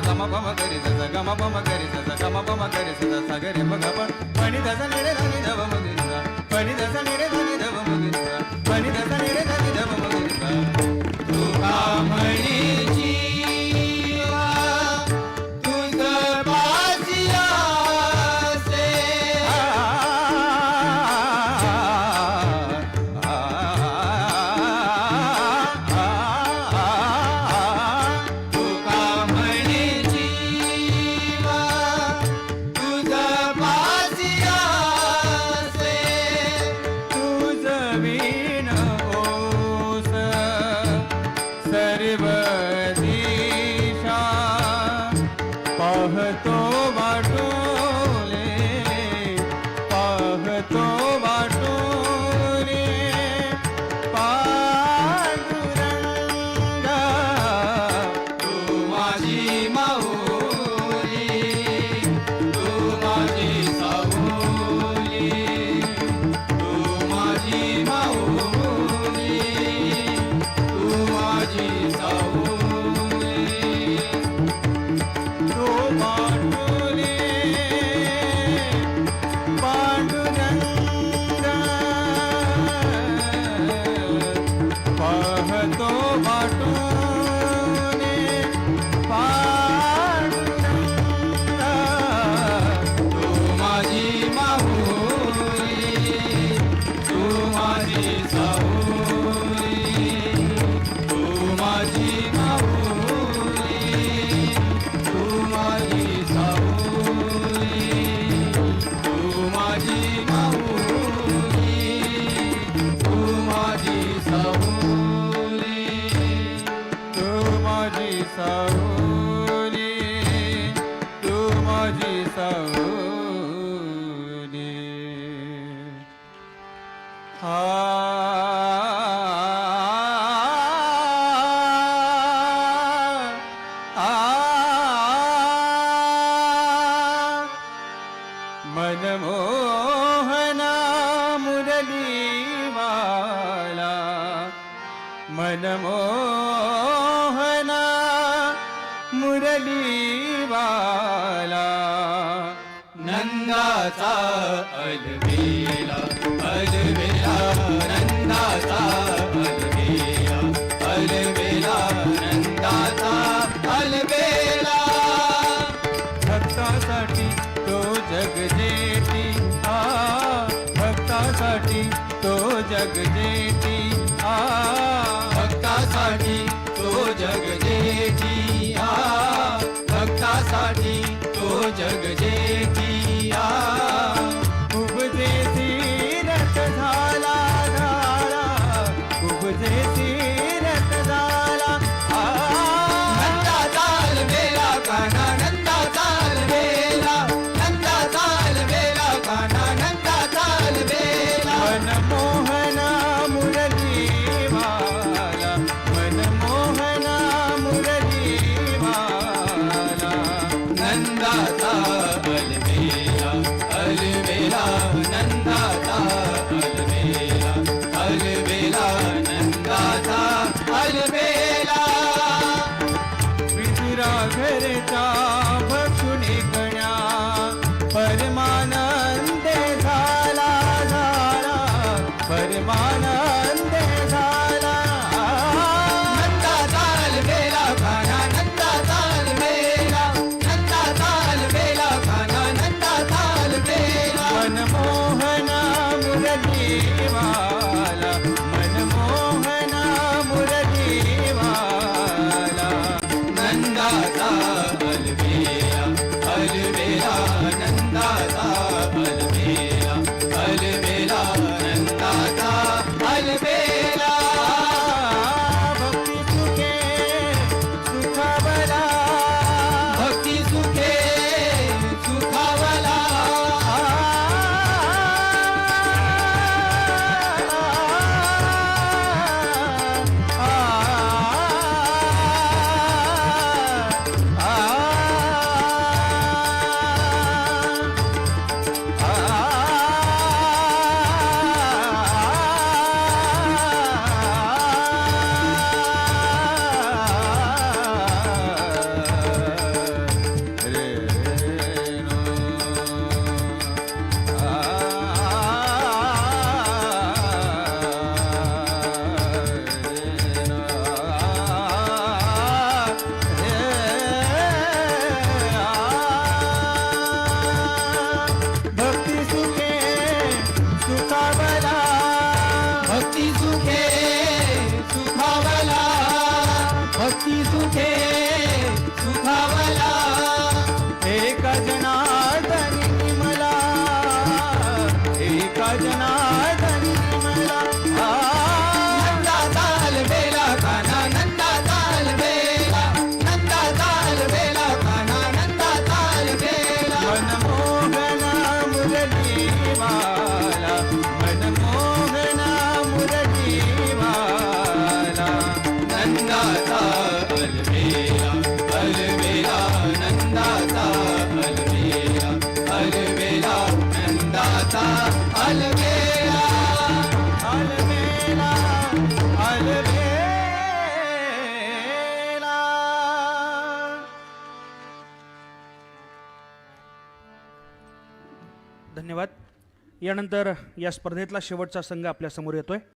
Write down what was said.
गमा गम गरी करी जसा गमा पम करी जसा गमा पम करी जसा गरे मग पण पाणी त्याचा मुरलीवाला नंदाचा अलवेला अलवेला नंदाचा अलवेला अलवेला नंदाचा अलवेला भक्तासाठी तो जगजेती आ भक्तासाठी तो जगजेती आ. kalbe राधा धन्यवाद. यानंतर या स्पर्धेतला शेवटचा संघ आपल्यासमोर येतोय.